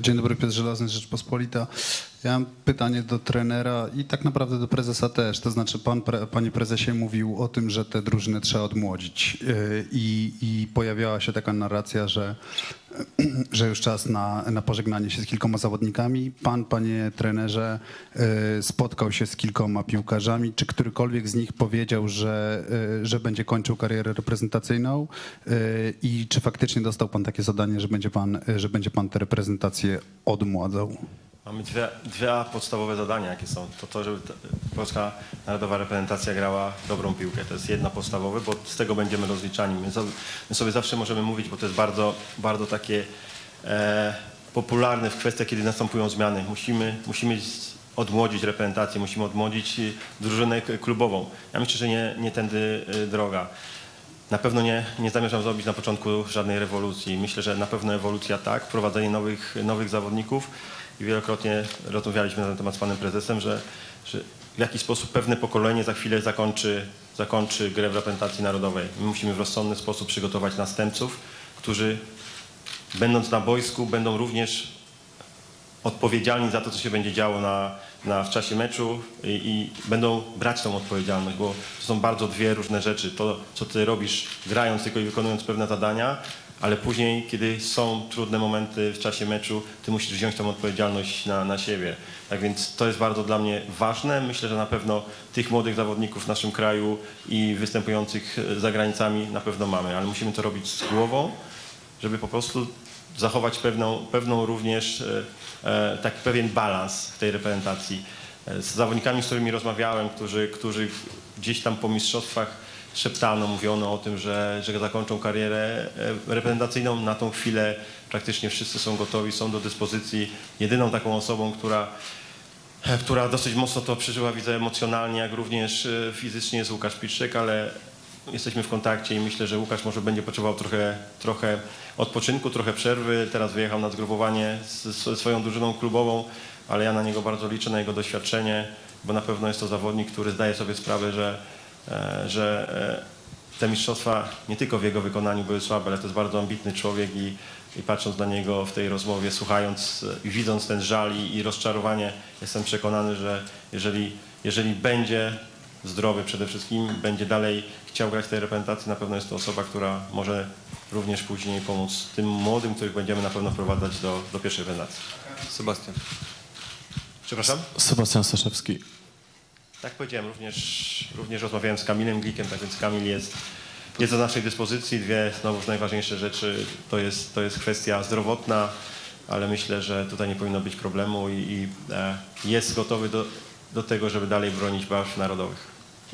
Dzień dobry, Piotr Żelazny, Rzeczpospolita. Ja mam pytanie do trenera i tak naprawdę do prezesa też. To znaczy, pan, pre, panie prezesie, mówił o tym, że te drużyny trzeba odmłodzić. E, I, i pojawiała się taka narracja, że, że już czas na, na pożegnanie się z kilkoma zawodnikami. Pan, panie trenerze, e, spotkał się z kilkoma piłkarzami. Czy którykolwiek z nich powiedział, że, e, że będzie kończył karierę reprezentacyjną? I czy faktycznie dostał pan takie zadanie, że będzie pan, że będzie pan te reprezentacje odmładzał? Mamy dwie, dwa podstawowe zadania, jakie są. To to, żeby polska narodowa reprezentacja grała dobrą piłkę. To jest jedno podstawowe, bo z tego będziemy rozliczani. My, my sobie zawsze możemy mówić, bo to jest bardzo, bardzo takie e, popularne w kwestiach, kiedy następują zmiany. Musimy, musimy odmłodzić reprezentację, musimy odmłodzić y, drużynę klubową. Ja myślę, że nie, nie tędy y, droga. Na pewno nie, nie zamierzam zrobić na początku żadnej rewolucji. Myślę, że na pewno ewolucja tak, wprowadzenie nowych, nowych zawodników i wielokrotnie rozmawialiśmy na ten temat z panem prezesem, że, że w jaki sposób pewne pokolenie za chwilę zakończy, zakończy grę w reprezentacji narodowej. My musimy w rozsądny sposób przygotować następców, którzy będąc na boisku będą również odpowiedzialni za to, co się będzie działo na, na, w czasie meczu i, i będą brać tą odpowiedzialność, bo to są bardzo dwie różne rzeczy. To, co ty robisz grając tylko i wykonując pewne zadania, ale później, kiedy są trudne momenty w czasie meczu, ty musisz wziąć tą odpowiedzialność na, na siebie. Tak więc to jest bardzo dla mnie ważne. Myślę, że na pewno tych młodych zawodników w naszym kraju i występujących za granicami na pewno mamy, ale musimy to robić z głową, żeby po prostu zachować pewną, pewną również e, e, taki pewien balans w tej reprezentacji. Z zawodnikami, z którymi rozmawiałem, którzy, którzy gdzieś tam po mistrzostwach szeptano, mówiono o tym, że, że zakończą karierę e, reprezentacyjną. Na tą chwilę praktycznie wszyscy są gotowi, są do dyspozycji. Jedyną taką osobą, która e, która dosyć mocno to przeżyła, widzę, emocjonalnie, jak również e, fizycznie jest Łukasz Piszczek, ale jesteśmy w kontakcie i myślę, że Łukasz może będzie potrzebował trochę, trochę odpoczynku, trochę przerwy. Teraz wyjechał na zgrupowanie ze swoją drużyną klubową, ale ja na niego bardzo liczę, na jego doświadczenie, bo na pewno jest to zawodnik, który zdaje sobie sprawę, że, e, że e, te mistrzostwa nie tylko w jego wykonaniu były słabe, ale to jest bardzo ambitny człowiek i, i patrząc na niego w tej rozmowie, słuchając e, i widząc ten żal i, i rozczarowanie, jestem przekonany, że jeżeli, jeżeli będzie zdrowy przede wszystkim, będzie dalej chciał grać w tej reprezentacji, na pewno jest to osoba, która może również później pomóc tym młodym, których będziemy na pewno wprowadzać do, do pierwszej reprezentacji. Sebastian. Przepraszam? Sebastian Staszewski. Tak powiedziałem, również, również rozmawiałem z Kamilem Glikiem, tak więc Kamil jest, jest do naszej dyspozycji. Dwie znowuż najważniejsze rzeczy to jest, to jest kwestia zdrowotna, ale myślę, że tutaj nie powinno być problemu i, i e, jest gotowy do, do tego, żeby dalej bronić barw narodowych.